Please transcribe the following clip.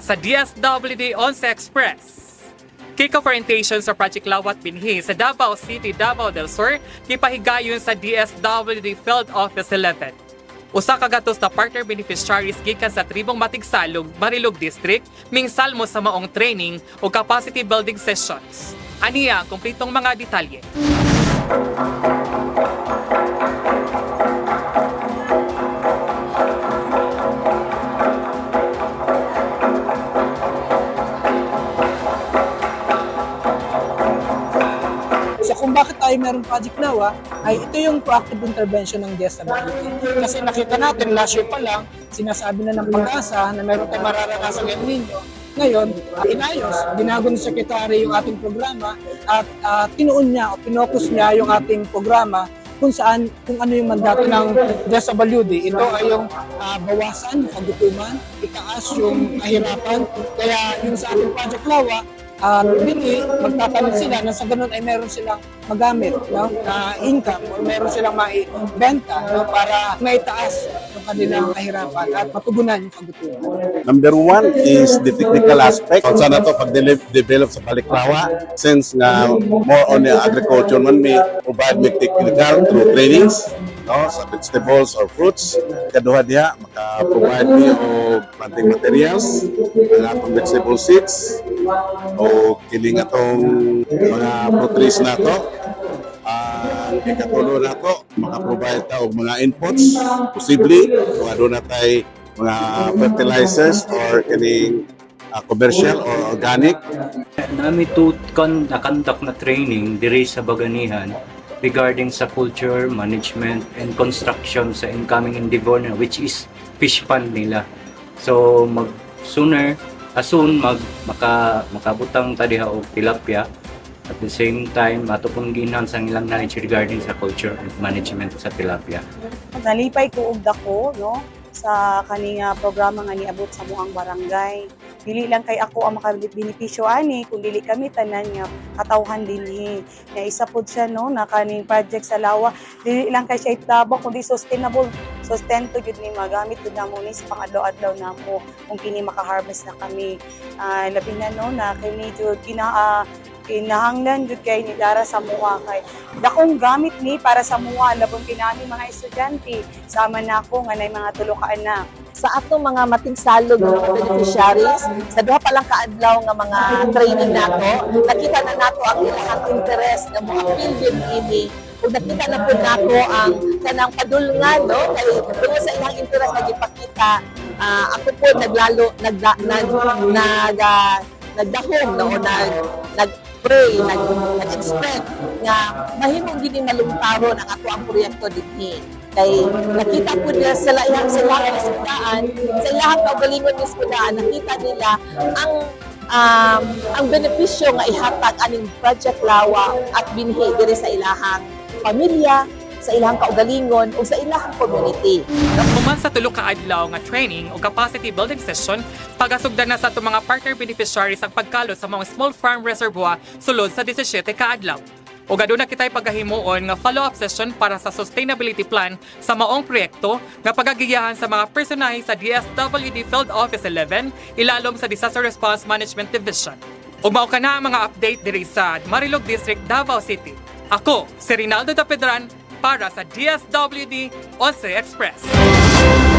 sa DSWD 11 Express. Kick-off orientation sa Project Lawat Binhi sa Davao City, Davao del Sur, kipahigayon sa DSWD Field Office 11. Usa ka gatos na partner beneficiaries gikan sa tribong Matigsalog, Marilog District, mingsalmo sa maong training o capacity building sessions. Aniya ang kumpletong mga detalye. Bakit tayo meron Project Lawa, ay ito yung proactive intervention ng DSWD. Kasi nakita natin, last year pa lang, sinasabi na ng pag-asa na meron tayong mararanasan El Nino. Ngayon, uh, inayos, binago ni Secretary yung ating programa at uh, tinuon niya o pinokus niya yung ating programa kung saan, kung ano yung mandato ng DSWD. Ito ay yung ah, bawasan kagutuman, itaas yung kahirapan. Kaya yung sa ating Project Lawa, at hindi magtatanim sila na sa ganun ay meron silang magamit no, na income or meron silang maibenta no, para maitaas yung kanilang kahirapan at matugunan yung kagutuman. Number one is the technical aspect. Kung saan na to pag-develop sa Baliklawa, since nga more on the agriculture man may provide me technical through trainings no, sa vegetables or fruits. Kaduha diha, maka-provide o planting materials, ang atong vegetable seeds, o kining atong mga fruit trees na to. Ang ikatulo na to, makaprovide ta og mga inputs, posibleng, kung ano na tay mga fertilizers or kining uh, commercial or organic Nami to na conduct na training diri sa Baganihan regarding sa culture, management, and construction sa incoming endeavor na which is fish pond nila. So mag sooner as soon mag maka makabutang ta diha og tilapia at the same time ato pong ginhan sa ilang knowledge regarding sa culture and management sa tilapia. nalipay ko og dako no sa kaninga programa nga niabot sa muang barangay dili lang kay ako ang makabenepisyo ani kung dili kami tanan nga katawhan dinhi nga isa pod siya no na kaning project sa lawa. Dili lang kay siya itabo kundi sustainable sustento gyud ni magamit gyud namo ni sa pangadlaw-adlaw namo kung kini makaharvest na kami. Ah, labi na no na kini jud kina ah, kinahanglan jud kay ni Dara sa mua kay dakong gamit ni para sa mua labon pinami mga estudyante. Sama na ako nga mga tulo ka anak sa atong mga matingsalog ng mga beneficiaries sa duha pa lang kaadlaw nga mga training nato nakita na nato ang ilang interest nga mga pilgrim ini. Ug nakita na po nato ang kanang padulngan no kay tungod sa ilang interest nga gipakita ah, ako po naglalo nagda, nag nag ah, nagdahom no nag nag pray nag nag-expect nga mahimong gini malungtaron ang ato ang proyekto dinhi kay nakita po nila sa ilang sa ilang kasidaan, sa ilang kaugalingon ng kasidaan, nakita nila ang um, ang benepisyo nga ihatag aning Project Lawa at binhi diri sa ilahang pamilya, sa ilahang kaugalingon o sa ilahang community. Human sa tulo ka adlaw nga training o capacity building session, pagasugdan na sa itong mga partner beneficiaries ang pagkalot sa mga small farm reservoir sulod sa 17 ka adlaw. O na kita'y paghahimuon nga follow-up session para sa sustainability plan sa maong proyekto nga pagagiyahan sa mga personahe sa DSWD Field Office 11 ilalom sa Disaster Response Management Division. Ug mao ka na ang mga update diri sa Marilog District, Davao City. Ako, si Rinaldo Tapedran para sa DSWD 11 Express.